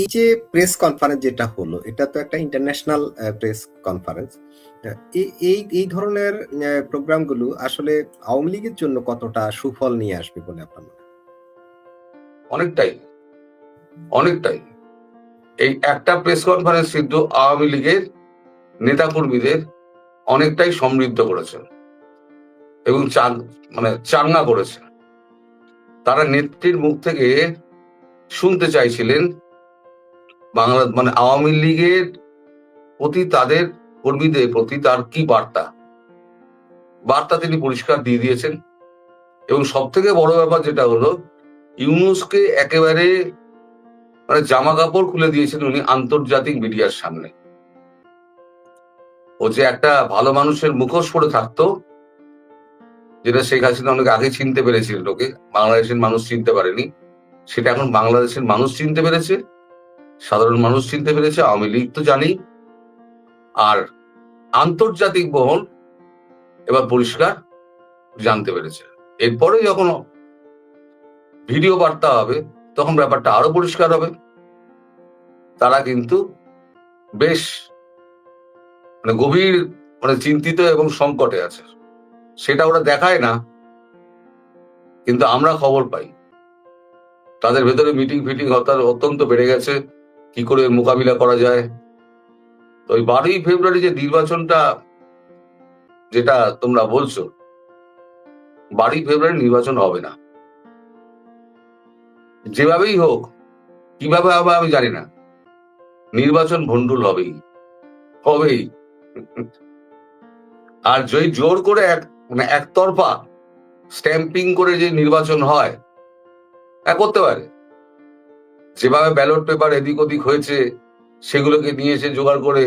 এই যে press conference যেটা হলো, এটা তো একটা ইন্টারন্যাশনাল প্রেস কনফারেন্স এই এই ধরনের প্রোগ্রামগুলো আসলে আওয়ামী লীগের জন্য কতটা সুফল নিয়ে আসবে বলে আপনার মনে অনেকটাই অনেকটাই। এই একটা প্রেস কনফারেন্স কিন্তু আওয়ামী লীগের নেতাকর্মীদের অনেকটাই সমৃদ্ধ করেছে এবং মানে চাঙ্গা করেছে। তারা নেত্রীর মুখ থেকে শুনতে চাইছিলেন বাংলা মানে আওয়ামী লীগের প্রতি তাদের কর্মীদের প্রতি তার কি বার্তা? বার্তা তিনি পরিষ্কার দিয়ে দিয়েছেন। এবং সব থেকে বড় ব্যাপার যেটা হলো, ইউনুসকে একেবারে মানে জামা কাপড় খুলে দিয়েছেন উনি আন্তর্জাতিক মিডিয়ার সামনে। ও যে একটা ভালো মানুষের মুখোশ পরে থাকতো, যেটা শেখ হাসিনা অনেক আগে চিনতে পেরেছিল লোকে বাংলাদেশের মানুষ চিনতে পারেনি। সেটা এখন বাংলাদেশের মানুষ চিনতে পেরেছে। সাধারণ মানুষ চিনতে পেরেছে, আওয়ামী লীগ তো জানি। আর আন্তর্জাতিক বহন এবার পরিষ্কার জানতে পেরেছে। এরপরে যখন ভিডিও বার্তা হবে, তখন ব্যাপারটা আরও পরিষ্কার হবে। তারা কিন্তু বেশ মানে গভীর মানে চিন্তিত এবং সংকটে আছে। সেটা ওরা দেখায় না, কিন্তু আমরা খবর পাই। তাদের ভেতরে মিটিং ফিটিং হতার অত্যন্ত বেড়ে গেছে। কি করে মোকাবিলা করা যায়? তো ওই বারোই ফেব্রুয়ারি যে নির্বাচনটা, যেটা তোমরা বলছো, বারোই ফেব্রুয়ারি নির্বাচন হবে না। যেভাবেই হোক, কীভাবে হবে আমি জানি না। নির্বাচন ভণ্ডুল হবেই। হবেই। আর যদি জোর করে এক মানে একতরফা স্ট্যাম্পিং করে যে নির্বাচন হয় করতে পারে। যেভাবে ব্যালট পেপার এদিক ওদিক হয়েছে, সেগুলোকে নিয়ে এসে জোগাড় করে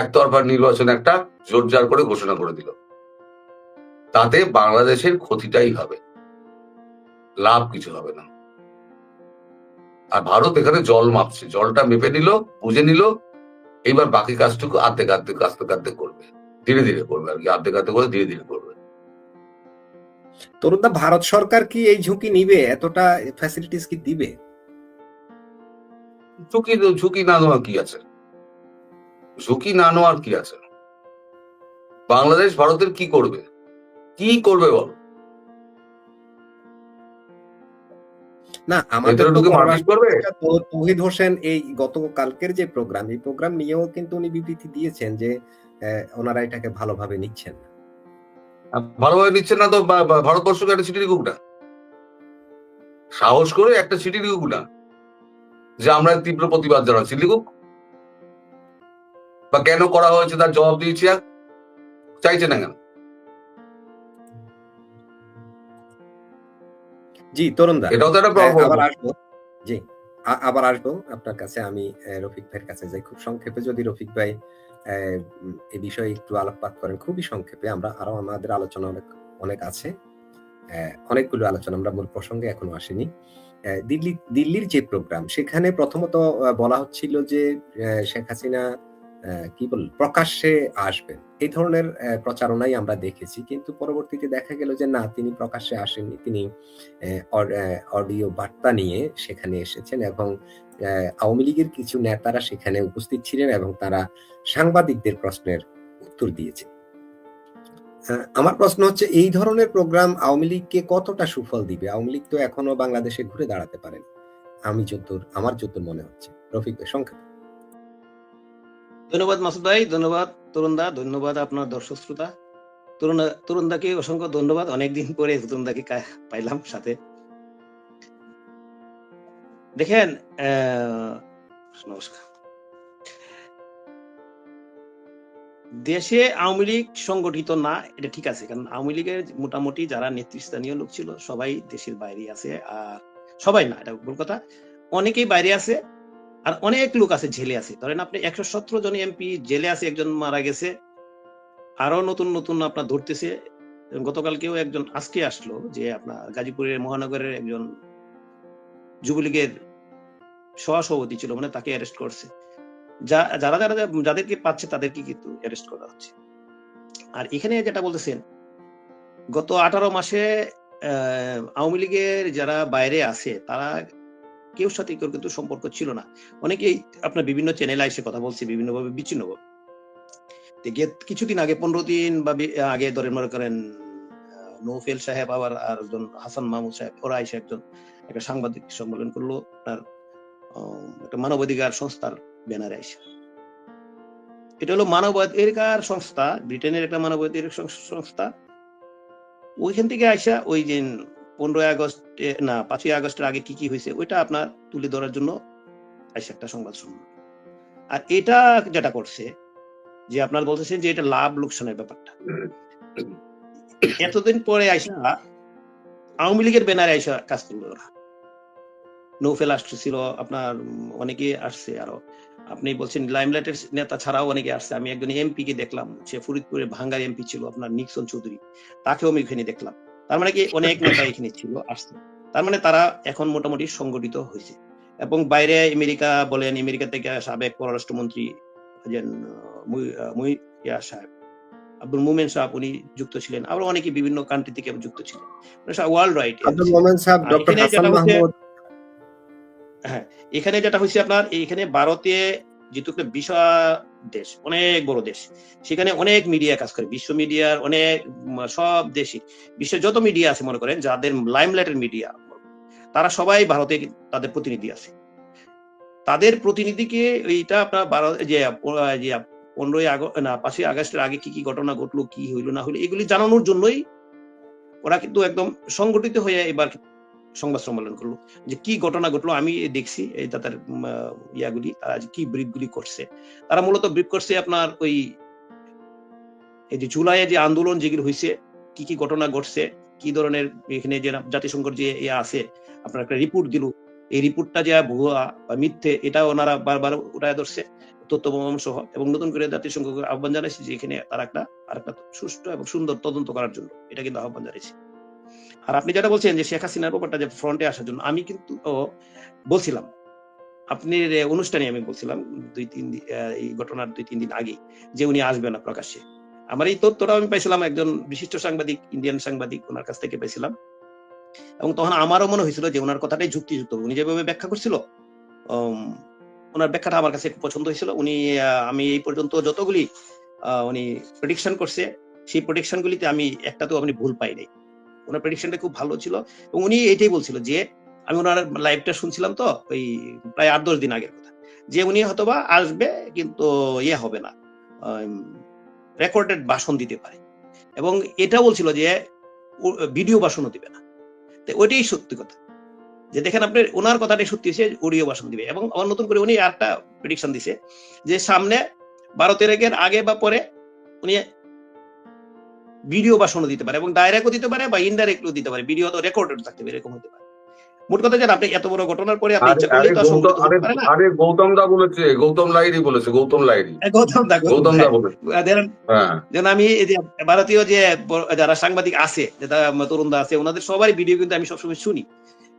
একতরফা নির্বাচন একটা জোরজার করে ঘোষণা করে দিল। তাতে বাংলাদেশের ক্ষতিটাই হবে। লাভ কিছু হবে না। আর ভারত এখানে জল মাপছে, জলটা মেপে নিল, বুঝে নিল, এইবার বাকি কাজটুকু আর্ধেক আর্ধেক আস্তে আর্ধেক করবে। ধীরে ধীরে করবে আর কি, আর্ধেক আর্ধেক করে ধীরে ধীরে করবে। তরুণদা ভারত সরকার কি এই ঝুঁকি নিবে? এতটা ফ্যাসিলিটিস কি দিবে? ঝুঁকি ঝুঁকি না নেওয়া কি আছে? ঝুঁকি না নেওয়ার কি আছে? বাংলাদেশ ভারতের কি করবে? কি করবে বল? না আমাদের তৌহিদ হোসেন এই গতকালকের যে প্রোগ্রাম এই প্রোগ্রাম নিয়েও কিন্তু উনি বিবৃতি দিয়েছেন যে ওনারা এটাকে ভালোভাবে নিচ্ছেন না। ভালোভাবে নিচ্ছেন না তো ভারতবর্ষকে একটা চিঠি লিখুক না? সাহস করে একটা চিঠি লিখুক না? যে আমরা তীব্র প্রতিবাদ জানাচ্ছি। লিখুক। বা কেন করা হয়েছে তার জবাব দিয়েছি আর চাইছে না কেন? জি তরুণ দা এটাও তো একটা আবার আসব। জি আবার আসব আপনার কাছে। আমি রফিক ভাইয়ের কাছে যাই। খুব সংক্ষেপে যদি রফিক ভাই এ বিষয়ে একটু আলোকপাত করেন খুবই সংক্ষেপে আমরা আরও আমাদের আলোচনা অনেক অনেক আছে। অনেকগুলো আলোচনা আমরা মূল প্রসঙ্গে এখনও আসেনি। দিল্লি, দিল্লির যে প্রোগ্রাম সেখানে প্রথমত বলা হচ্ছিল যে শেখ হাসিনা কি বল, প্রকাশ্যে আসবেন। এই ধরনের প্রচারণাই আমরা দেখেছি। কিন্তু পরবর্তীতে দেখা গেল যে, না, তিনি প্রকাশ্যে আসেননি। তিনি অডিও বার্তা নিয়ে সেখানে এসেছেন এবং আওয়ামী লীগের কিছু নেতারা সেখানে উপস্থিত ছিলেন এবং তারা সাংবাদিকদের প্রশ্নের উত্তর দিয়েছে আমার প্রশ্ন হচ্ছে, এই ধরনের প্রোগ্রাম আওয়ামী লীগকে কতটা সুফল দিবে? আওয়ামী লীগ তো এখনও বাংলাদেশে ঘুরে দাঁড়াতে পারেন। আমি যতদূর, আমার যতদূর মনে হচ্ছে। রফিক সংখ্যা ধন্যবাদ মাসুদ ভাই, ধন্যবাদ তরুণদা ধন্যবাদ আপনার দর্শক শ্রোতা। তরুণ তরুণদাকে অসংখ্য ধন্যবাদ, অনেকদিন পরে তরুণদাকে পাইলাম সাথে। দেখেন নমস্কার। দেশে আওয়ামী লীগ সংগঠিত না, এটা ঠিক আছে, কারণ আওয়ামী লীগের মোটামুটি যারা নেতৃস্থানীয় লোক ছিল, সবাই দেশের বাইরে আছে, আর সবাই না, এটা ভুল কথা। অনেকেই বাইরে আছে, আর অনেক লোক আছে জেলে আছে। ধরেন আপনি একশো সতেরো জন এমপি জেলে আছে, একজন মারা গেছে, আরও নতুন নতুন আপনার ধরতেছে। গতকালকেও একজন আজকে আসলো যে আপনার গাজীপুরের মহানগরের একজন যুবলীগের সহসভাপতি ছিল মানে তাকে অ্যারেস্ট করছে। যারা যারা যাদেরকে পাচ্ছে তাদেরকে কিন্তু অ্যারেস্ট করা হচ্ছে। আর এখানে যেটা বলতেছেন, গত আঠারো মাসে আওয়ামী লীগের যারা বাইরে আছে, তারা কেউ সাথে কেউ কিন্তু সম্পর্ক ছিল না। অনেকেই আপনার বিভিন্ন চ্যানেলে এসে কথা বলছে, বিভিন্নভাবে বিচ্ছিন্ন। ভাবে তো কিছুদিন আগে, পনেরো দিন বা আগে ধরে মনে করেন নৌফেল সাহেব আবার আর একজন হাসান মাহমুদ সাহেব, ওরা এসে একজন, একটা সাংবাদিক সম্মেলন করল। আপনার একটা মানবাধিকার সংস্থার ব্যানারে এসে এটা হলো মানবাধিকার সংস্থা, ব্রিটেনের একটা মানবাধিকার সংস্থা। ওইখান থেকে আইসা ওই যে পনেরোই আগস্ট, না, পাঁচই আগস্টের আগে কি কি হয়েছে, ওইটা আপনার তুলে ধরার জন্য আইসা একটা সংবাদ সম্মেলন। আর এটা যেটা করছে, যে আপনার বলতেছেন যে এটা লাভ লোকসানের ব্যাপারটা। এতদিন পরে আইসা আওয়ামী লীগের ব্যানারে আইসা কাজ করল ওরা। নৌফেল আসছিল আপনার অনেকে আসছে আরও। আপনি বলছেন লাইমলাইটের নেতা ছাড়াও অনেকে আসছে। আমি একজন এমপি কে দেখলাম সে ফরিদপুরের ভাঙ্গার এমপি ছিল আপনার নিক্সন চৌধুরী। তাকেও আমি এখানে দেখলাম। তার মানে কি অনেক নেতা এখানে ছিল আসছে। তার মানে তারা এখন মোটামুটি সংগঠিত হয়েছে। এবং বাইরে আমেরিকা বলেন আমেরিকা থেকে সাবেক পররাষ্ট্রমন্ত্রী সাহেব আব্দুল মুমেন সাহেব উনি যুক্ত ছিলেন। আবার অনেকে বিভিন্ন কান্ট্রি থেকে যুক্ত ছিলেন। ওয়ার্ল্ড রাইট আব্দুল মোমেন সাহেব ডক্টর হাসান মাহমুদ এখানে যেটা হয়েছে আপনার এখানে ভারতে যেহেতু একটা বিশাল দেশ, অনেক বড় দেশ, সেখানে অনেক মিডিয়া কাজ করে, বিশ্ব মিডিয়ার অনেক সব দেশে বিশ্বের যত মিডিয়া আছে মনে করেন, যাদের লাইমলাইটের মিডিয়া তারা সবাই ভারতে তাদের প্রতিনিধি আছে। তাদের প্রতিনিধিকে এইটা আপনার ভারত যে পনেরোই আগস্ট না, পাঁচই আগস্টের আগে কি কি ঘটনা ঘটলো, কি হইল, না হইল, এগুলি জানানোর জন্যই ওরা কিন্তু একদম সংগঠিত হয়ে এবার সংবাদ সম্মেলন করল, যে কি ঘটনা ঘটলো আমি দেখছি, এই তাদের ইয়াগুলি যে কি ব্রিফ গুলি করছে। তারা মূলত ব্রিফ করছে আপনার ওই, এই যে জুলাইয়ে যে আন্দোলন যেগুলো হয়েছে কি কি ঘটনা ঘটছে, কি ধরনের এখানে যে জাতিসংঘের যে ইয়ে আছে, আপনার একটা রিপোর্ট দিল। এই রিপোর্টটা যে ভুয়া বা মিথ্যে, এটা ওনারা বারবার উঠায় ধরছে, তথ্য সহ, এবং নতুন করে জাতিসংঘকে আহ্বান জানাইছে যে এখানে তার একটা আর একটা সুষ্ঠু এবং সুন্দর তদন্ত করার জন্য। এটা কিন্তু আহ্বান জানাইছে। আর আপনি যেটা বলছেন যে শেখ হাসিনার ব্যাপারটা যে ফ্রন্টে আসার জন্য, আমি কিন্তু বলছিলাম। আপনি অনুষ্ঠানে আমি বলছিলাম, দুই, তিন এই ঘটনার দুই, তিন দিন আগে, যে উনি আসবেন না প্রকাশ্যে। আমার এই তথ্যটা আমি পাইছিলাম, একজন বিশিষ্ট সাংবাদিক ইন্ডিয়ান সাংবাদিক ওনার কাছ থেকে পাইছিলাম। এবং তখন আমারও মনে হয়েছিল যে ওনার কথাটাই যুক্তিযুক্ত। উনি যেভাবে ব্যাখ্যা করছিল ওনার ব্যাখ্যাটা আমার কাছে পছন্দ হয়েছিল। উনি আমি এই পর্যন্ত যতগুলি উনি প্রেডিকশন করছে, সেই প্রেডিকশন গুলিতে আমি একটাতেও আপনি ভুল পাই নাই ওনার প্রেডিকশনটা খুব ভালো ছিল এবং উনি এটাই বলছিল যে, আমি ওনার লাইভটা শুনছিলাম তো, ওই প্রায় আট দশ দিন আগের কথা, যে উনি হয়তোবা আসবে কিন্তু ইয়ে হবে না রেকর্ডেড ভাষণ দিতে পারে। এবং এটা বলছিল যে ভিডিও ভাষণও দিবে না। তো ওইটাই সত্যি কথা। যে দেখেন আপনি, ওনার কথাটাই সত্যি হয়েছে অডিও ভাষণ দিবে। এবং আবার নতুন করে উনি আরেকটা প্রেডিকশন দিছে যে সামনে বারো তেরোকের আগে বা পরে উনি ভিডিও ভাষণও দিতে পারে এবং ডাইরেক্টও দিতে পারে বা ইনডাইরেক্টও দিতে পারে। ভিডিও তো রেকর্ডেড থাকতে পারে এরকম হতে পারে। মোট কথা জানেন আপনি এত বড় ঘটনার পরে আপনি ইচ্ছা করলে তো সংগঠিত পারে না। আরে গৌতম দা বলেছে গৌতম লাইরি বলেছে গৌতম লাইরি গৌতম দা গৌতম দা বলেছে। ধরেন হ্যাঁ। যেন আমি এই যে ভারতীয় যে যারা সাংবাদিক আছে যারা তরুণ দা আছে ওনাদের সবারই ভিডিও কিন্তু আমি সবসময় শুনি।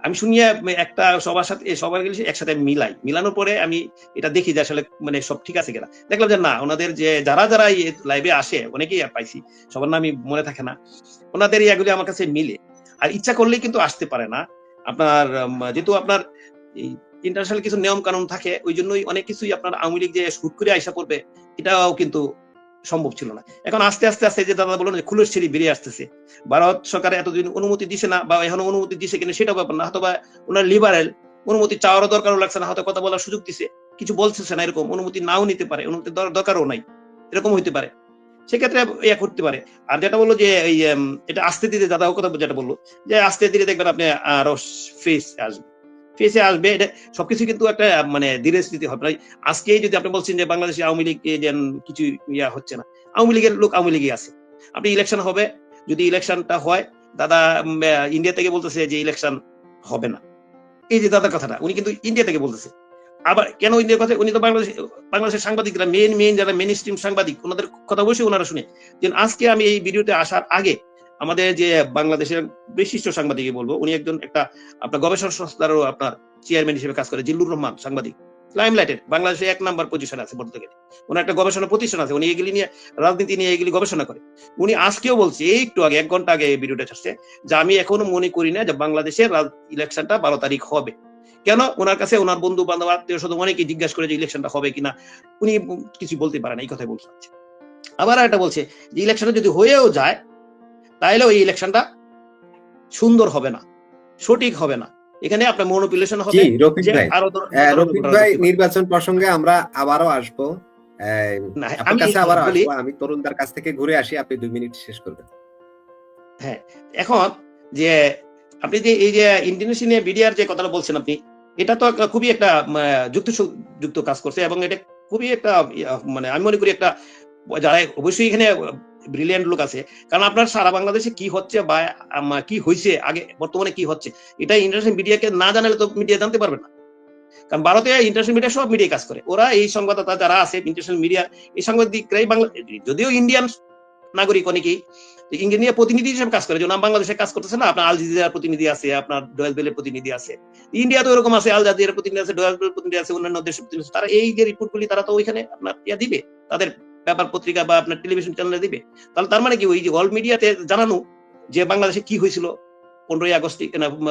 আমি শুনিয়ে একটা সবার সাথে সবার গেলে একসাথে মিলাই। মিলানোর পরে আমি এটা দেখি যে আসলে মানে সব ঠিক আছে কিনা। দেখলাম যে না, ওনাদের যে যারা যারা লাইভে আসে, অনেকেই পাইছি। সবার নামই মনে থাকে না। ওনাদের ইয়াগুলি আমার কাছে মিলে। আর ইচ্ছা করলেই কিন্তু আসতে পারে না। আপনার যেহেতু আপনার ইন্টারন্যাশনাল কিছু নিয়ম কানুন থাকে, ওই জন্যই অনেক কিছুই আপনার আওয়ামী লীগ যে হুট করে আইসা করবে এটাও কিন্তু সম্ভব ছিল না। এখন আস্তে আস্তে আস্তে যে দাদা বললেন যে খুলুস ছেড়ে বেরিয়ে আসতেছে। ভারত সরকার এতদিন অনুমতি দিছে না বা এখনও অনুমতি দিছে কিনা সেটা ব্যাপার না হয়তো বা ওনার লিবারেল অনুমতি চাওয়ারও দরকারও লাগছে না, হয়তো কথা বলার সুযোগ দিছে। কিছু বলতেছে না এরকম, অনুমতি নাও নিতে পারে, অনুমতি দরকারও নাই। এরকম হইতে পারে। সেক্ষেত্রে ইয়া করতে পারে। আর যেটা বলল যে এই এটা আস্তে ধীরে দাদা কথা যেটা বলল, যে আস্তে ধীরে দেখবেন আপনি আরও ফেস আসবে। ফেসে আসবে, এটা সবকিছু কিন্তু একটা মানে ধীরে স্থিতি হবে। না আজকেই যদি আপনি বলছেন যে বাংলাদেশে আওয়ামী লীগ যেন কিছু ইয়া হচ্ছে না, আওয়ামী লীগের লোক আওয়ামী লীগই আছে। আপনি ইলেকশন হবে, যদি ইলেকশনটা হয়, দাদা ইন্ডিয়া থেকে বলতেছে যে ইলেকশন হবে না। এই যে দাদার কথাটা, উনি কিন্তু ইন্ডিয়া থেকে বলতেছে। আবার কেন ইন্ডিয়ার কথা, উনি তো বাংলাদেশ, বাংলাদেশের সাংবাদিকরা মেন মেন যারা মেন স্ট্রিম সাংবাদিক, ওনাদের কথা অবশ্যই ওনারা শুনে। আজকে আমি এই ভিডিওতে আসার আগে আমাদের যে বাংলাদেশের বিশিষ্ট সাংবাদিক বলব, উনি একজন একটা আপনার গবেষণা সংস্থারও আপনার চেয়ারম্যান হিসেবে কাজ করে, জিল্লুর রহমান সাংবাদিক। লাইমলাইটের বাংলাদেশে এক নাম্বার পজিশন আছে বলতে গেলে। একটা গবেষণা প্রতিষ্ঠান আছে, উনি এগুলি নিয়ে, রাজনীতি নিয়ে এগুলি গবেষণা করে। উনি আজকেও বলছে একটু আগে, এক ঘণ্টা আগে ভিডিওটা যে আমি এখনও মনে করি না যে বাংলাদেশের ইলেকশনটা বারো তারিখ হবে। কেন? ওনার কাছে ওনার বন্ধু বান্ধব আত্মীয় স্বজন জিজ্ঞাসা করে যে ইলেকশনটা হবে কিনা। উনি কিছু বলতে পারেন এই কথাই বলতে আবার একটা বলছে যে ইলেকশনটা যদি হয়েও যায় তাহলে ওই ইলেকশনটা সুন্দর হবে না সঠিক হবে না। এখানে আপনার মনোপুলেশন হবে রফিক ভাই। রফিক নির্বাচন প্রসঙ্গে আমরা আবারও আসব। আপনার কাছে আসব। আমি তরুণদার কাছ থেকে ঘুরে আসি আপনি দুই মিনিট শেষ করবেন। এখন যে আপনি যে এই যে ইন্টারন্যাশনাল মিডিয়ার যে কথাটা বলছেন আপনি এটা তো খুবই একটা যুক্ত যুক্ত কাজ করছে এবং এটা খুবই একটা মানে আমি মনে করি একটা যারা অবশ্যই এখানে ব্রিলিয়ান্ট লোক আছে। কারণ আপনার সারা বাংলাদেশে কি হচ্ছে বা কি হয়েছে আগে বর্তমানে কি হচ্ছে, এটা ইন্টারন্যাশনাল মিডিয়াকে না জানালে তো মিডিয়া জানতে পারবে না। কারণ ভারতে ইন্টারন্যাশনাল মিডিয়া সব মিডিয়া কাজ করে। ওরা এই সংবাদদাতা যারা আছে ইন্টারন্যাশনাল মিডিয়া এই সাংবাদিকরাই বাংলা, যদিও ইন্ডিয়ান নাগরিক অনেকেই ইঞ্জিনিয়ার প্রতিনিধি হিসেবে কাজ করে। যেমন বাংলাদেশে কাজ করতেছে না, আপনার আল জাজিরার প্রতিনিধি আছে, আপনার ডয়েল বেলের প্রতিনিধি আছে। ইন্ডিয়া তো এরকম আছে আল জাজিরার প্রতিনিধি আছে ডয়েল বেলের প্রতিনিধি আছে, অন্যান্য দেশের প্রতিনিধি। তারা এই যে রিপোর্টগুলি তারা তো ওইখানে আপনার ইয়া দিবে, তাদের পেপার পত্রিকা বা আপনার টেলিভিশন চ্যানেলে দিবে তাহলে তার মানে কি ওই যে ওয়ার্ল্ড মিডিয়াতে জানানো যে বাংলাদেশে কি হয়েছিল পনেরোই আগস্টে না, উম,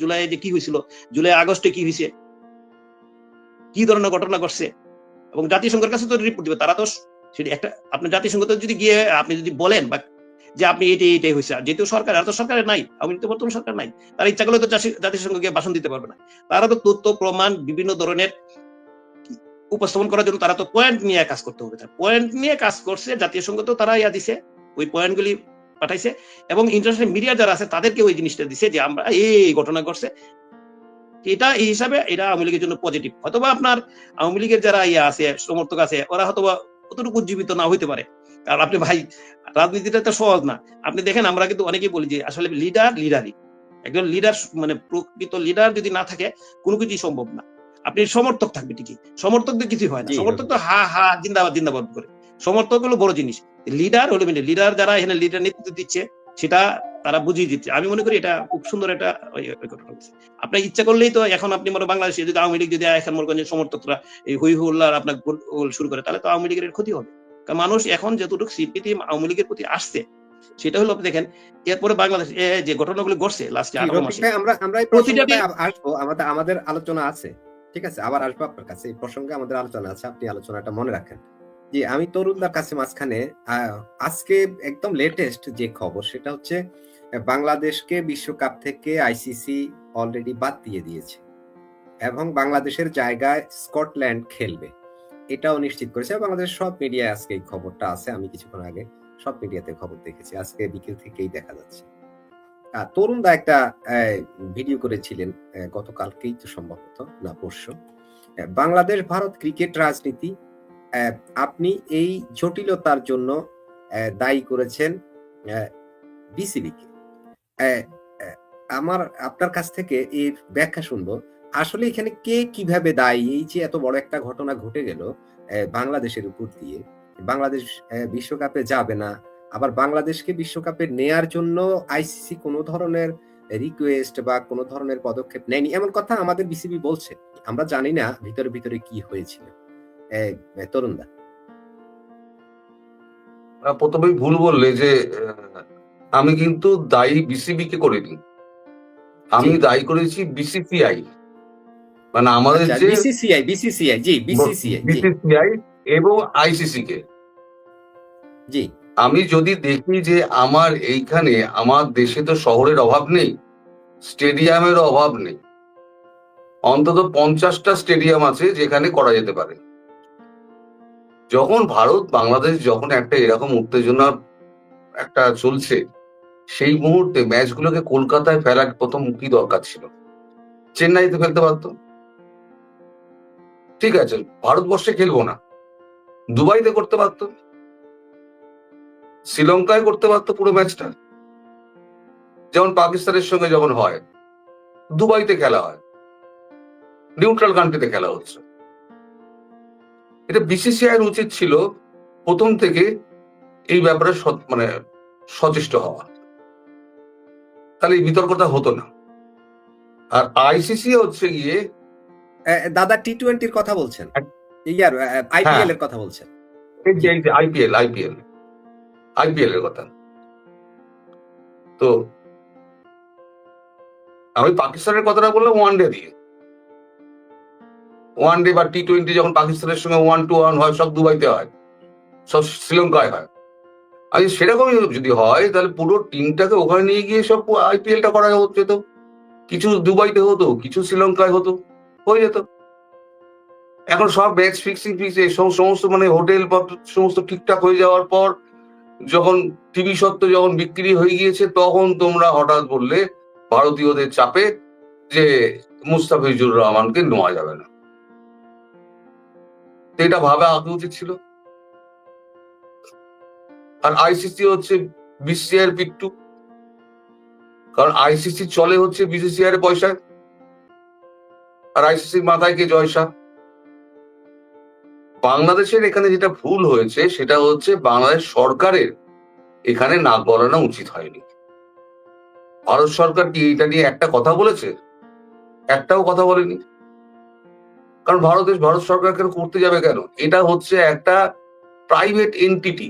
জুলাই যে কি হয়েছিল জুলাই আগস্টে কি হয়েছে কি ধরনের ঘটনা ঘটছে এবং জাতিসংঘের কাছে তো রিপোর্ট দিবে তারা তো সেটি একটা আপনি জাতিসংঘতে যদি গিয়ে আপনি যদি বলেন বা যে আপনি এটাই এটাই হয়েছে আর যেহেতু সরকার আর তো সরকারের নাই আমি তো বর্তমান সরকার নাই তারা ইচ্ছা করলে তো জাতি- জাতিসংঘকে ভাষণ দিতে পারবে না। তারা তো তথ্য প্রমাণ বিভিন্ন ধরনের উপস্থাপন করার জন্য তারা তো পয়েন্ট নিয়ে কাজ করতে হবে। পয়েন্ট নিয়ে কাজ করছে, জাতীয় সংঘ তো তারা ইয়া দিছে, ওই পয়েন্টগুলি পাঠাইছে এবং ইন্টারন্যাশনাল মিডিয়া যারা আছে তাদেরকে ওই জিনিসটা দিছে যে আমরা এই ঘটনা ঘটছে। এটা এই হিসাবে এটা আওয়ামী লীগের জন্য পজিটিভ হয়তোবা আপনার আওয়ামী লীগের যারা ইয়া আছে, সমর্থক আছে, ওরা হয়তোবা অতটুকু উজ্জীবিত না হইতে পারে। কারণ আপনি ভাই, রাজনীতিটা তো সহজ না। আপনি দেখেন আমরা কিন্তু অনেকেই বলি যে আসলে লিডার লিডারই একজন লিডার মানে প্রকৃত লিডার যদি না থাকে, কোনো কিছুই সম্ভব না। আপনি সমর্থক থাকবে ঠিকই। সমর্থকদের কিছু হয় না। সমর্থক তো হা হা জিন্দাবাদ জিন্দাবাদ করে। সমর্থক হলো বড় জিনিস। লিডার হলো মানে লিডার যারা এখানে লিডার নেতৃত্ব দিচ্ছে সেটা তারা বুঝিয়ে দিচ্ছে। আমি মনে করি এটা খুব সুন্দর একটা। আপনার ইচ্ছা করলেই তো এখন আপনি মনে বাংলাদেশে যদি আওয়ামী লীগ যদি এখন মনে করেন যে সমর্থকরা এই হই হুল্লার আপনার গোল শুরু করে তাহলে তো আওয়ামী লীগের ক্ষতি হবে। কারণ মানুষ এখন যতটুকু সিপিটি আওয়ামী লীগের প্রতি আসছে সেটা হলো আপনি দেখেন এরপরে বাংলাদেশ এ যে ঘটনাগুলো ঘটছে লাস্টে আমরা আমরা আসব। আমাদের আমাদের আলোচনা আছে। ঠিক আছে, আবার আসব আপনার কাছে। এই প্রসঙ্গে আমাদের আলোচনা আছে, আপনি আলোচনাটা মনে রাখেন। যে আমি তরুণদার কাছে মাঝখানে আজকে একদম লেটেস্ট যে খবর, সেটা হচ্ছে, বাংলাদেশকে বিশ্বকাপ থেকে আইসিসি অলরেডি বাদ দিয়ে দিয়েছে এবং বাংলাদেশের জায়গায় স্কটল্যান্ড খেলবে। এটাও নিশ্চিত করেছে বাংলাদেশের সব মিডিয়ায় আজকে এই খবরটা আছে, আমি কিছুক্ষণ আগে সব মিডিয়াতে খবর দেখেছি। আজকে বিকেল থেকেই দেখা যাচ্ছে। তরুণদা একটা ভিডিও করেছিলেন গতকালকেই তো সম্ভবত, না পরশু। বাংলাদেশ, ভারত ক্রিকেট রাজনীতি আপনি এই জটিলতার জন্য দায়ী করেছেন বিসিবিকে। আমার, আপনার কাছ থেকে এর ব্যাখ্যা শুনব। আসলে এখানে কে কীভাবে দায়ী? এই যে এত বড় একটা ঘটনা ঘটে গেল বাংলাদেশের উপর দিয়ে। বাংলাদেশ বিশ্বকাপে যাবে না আবার বাংলাদেশকে বিশ্বকাপে নেয়ার জন্য আইসিসি কোনো ধরনের রিকোয়েস্ট বা কোনো ধরনের পদক্ষেপ নেয়নি। এমন কথা আমাদের বিসিবি বলছে। আমরা জানি না ভিতরে ভিতরে কি হয়েছিল। তরুণদা। আহ, প্রথমেই ভুল বললে যে আমি কিন্তু দায়ী বিসিবি কে করিনি। আমি দায়ী করেছি বিসিসিআই মানে আমাদের যে বিসিসিআই বিসিসিআই জি বিসিসিআই বিসিসিআই এবং আইসিসি কে। জি। আমি যদি দেখি যে আমার এইখানে, আমার দেশে তো শহরের অভাব নেই স্টেডিয়ামের অভাব নেই। অন্তত পঞ্চাশটা স্টেডিয়াম আছে যেখানে করা যেতে পারে। যখন ভারত, বাংলাদেশ যখন একটা এরকম উত্তেজনার একটা চলছে, সেই মুহূর্তে ম্যাচগুলোকে কলকাতায় ফেলার প্রথম কি দরকার ছিল? চেন্নাইতে ফেলতে পারতো? ঠিক আছে, ভারতবর্ষে খেলব না। দুবাইতে করতে পারতো? শ্রীলঙ্কায় করতে পারতো পুরো ম্যাচটা। যেমন পাকিস্তানের সঙ্গে যখন হয় দুবাইতে খেলা হয় নিউট্রাল কান্ট্রিতে খেলা হচ্ছে। এটা বিসিসিআইয়ের উচিত ছিল প্রথম থেকে এই ব্যাপারে মানে সচেষ্ট হওয়া। তাহলে এই বিতর্কটা হতো না। আর আইসিসি হচ্ছে গিয়ে দাদা টি টোয়েন্টির কথা বলছেন। ইয়ার আইপিএল এর কথা বলছেন। আইপিএল আইপিএল আইপিএল এর কথা। তো আমি পাকিস্তানের কথাটা বললাম ওয়ান ডে দিয়ে। ওয়ান ডে বা টি টোয়েন্টি যখন পাকিস্তানের সঙ্গে ওয়ান টু ওয়ান হয়, সব দুবাইতে হয়, সব শ্রীলঙ্কায় হয়। আর সেরকমই যদি হয়, তাহলে পুরো টিমটাকে ওখানে নিয়ে গিয়ে সব আইপিএলটা করা যেত কিছু দুবাইতে হতো, কিছু শ্রীলঙ্কায় হতো, হয়ে যেত। এখন সব ম্যাচ ফিক্সিং ফিক্স এই সমস্ত মানে হোটেল সমস্ত ঠিকঠাক হয়ে যাওয়ার পর যখন টিভি সত্ত্ব যখন বিক্রি হয়ে গিয়েছে, তখন তোমরা হঠাৎ বললে ভারতীয়দের চাপে যে মুস্তাফিজুর রহমানকে নেওয়া যাবে না। এটা ভাবে আগে উচিত ছিল? আর আইসিসি হচ্ছে বিসিআর পিট্টু। কারণ আইসিসি চলে হচ্ছে বিসিসিআর পয়সায়। আর আইসিসির মাথায় কে জয় বাংলাদেশের এখানে যেটা ভুল হয়েছে, সেটা হচ্ছে বাংলাদেশ সরকারের এখানে নাক গলানো উচিত হয়নি। ভারত সরকার কি এটা নিয়ে একটা কথা বলেছে? একটাও কথা বলেনি? কারণ ভারত ভারত সরকার কেন করতে যাবে কেন? এটা হচ্ছে একটা প্রাইভেট এন্টিটি